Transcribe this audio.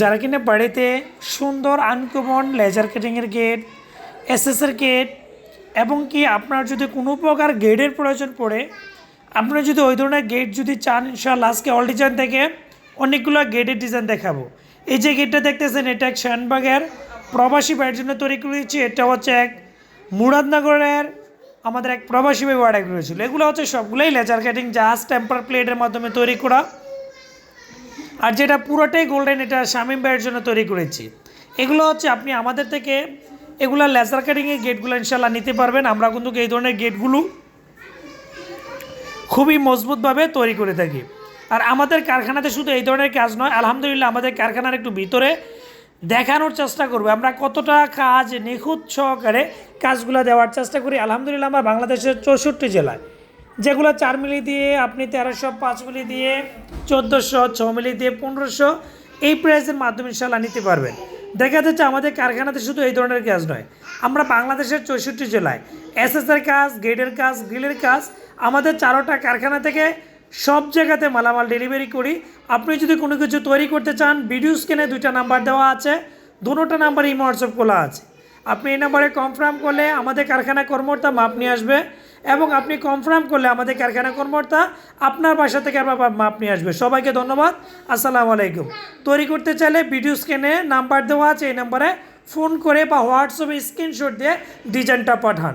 যারা কিনা বাড়িতে সুন্দর আনকমন লেজার কাটিংয়ের গেট এসএসের গেট এবং কি আপনার যদি কোনো প্রকার গেটের প্রয়োজন পড়ে, আপনারা যদি ওই ধরনের গেট যদি চান ইনশাল্লাহ আজকে অল ডিজাইন থেকে অনেকগুলো গেটের ডিজাইন দেখাবো। এই যে গেটটা দেখতেছেন, এটা এক শানবাগের প্রবাসী বাড়ির জন্য তৈরি করেছি এটা হচ্ছে এক মুরাদনগরের আমাদের এক প্রবাসী ভাই অর্ডার করেছিল এগুলো হচ্ছে সবগুলোই লেজার কাটিং জাহাজ টেম্পার প্লেটের মাধ্যমে তৈরি করা। আর যেটা পুরোটাই গোল্ডেন এটা শামিম ভাইয়ের জন্য তৈরি করেছি। এগুলো হচ্ছে আপনি আমাদের থেকে এগুলো লেজার কাটিংয়ের গেটগুলো ইনশাল্লাহ নিতে পারবেন। আমরা কিন্তু এই ধরনের গেটগুলো খুবই মজবুতভাবে তৈরি করে থাকি। আর আমাদের কারখানাতে শুধু এই ধরনের কাজ নয়, আলহামদুলিল্লাহ আমাদের কারখানার একটু ভিতরে দেখানোর চেষ্টা করবে। আমরা কতটা কাজ নিখুঁত সহকারে কাজগুলো দেওয়ার চেষ্টা করি। আলহামদুলিল্লাহ আমার বাংলাদেশের চৌষট্টি জেলায়। যেগুলো চার মিলি দিয়ে, আপনি তেরোশো, পাঁচ মিলি দিয়ে, চোদ্দোশো, ছ মিলি দিয়ে, পনেরোশো, এই প্রাইসের মাধ্যমে ইনশাল্লাহ নিতে পারবেন। দেখা যাচ্ছে আমাদের কারখানাতে শুধু এই ধরনের কাজ নয়, আমরা বাংলাদেশের চৌষট্টি জেলায় এসএসের কাজ গেটের কাজ, গ্রিলের কাজ, আমাদের চারোটা কারখানা থেকে সব জায়গাতে মালামাল ডেলিভারি করি। আপনি যদি কোনো কিছু তৈরি করতে চান ভিডিও স্ক্রিনে দুইটা নাম্বার দেওয়া আছে দুটোটা নাম্বার এই হোয়াটসঅ্যাপ খোলা আছে। আপনি এই নাম্বারে কনফার্ম করলে আমাদের কারখানা কর্মকর্তা মাপ নিয়ে আসবে। এবং আপনি কনফার্ম করলে আমাদের কারখানা কর্মকর্তা আপনার বাসা থেকে আপনার মাপ নিয়ে আসবে। সবাইকে ধন্যবাদ। আসসালামু আলাইকুম। তৈরি করতে চাইলে ভিডিও স্ক্রিনে নাম্বার দেওয়া আছে, এই নাম্বারে ফোন করে বা হোয়াটসঅ্যাপে স্ক্রিনশট দিয়ে ডিজাইনটা পাঠান।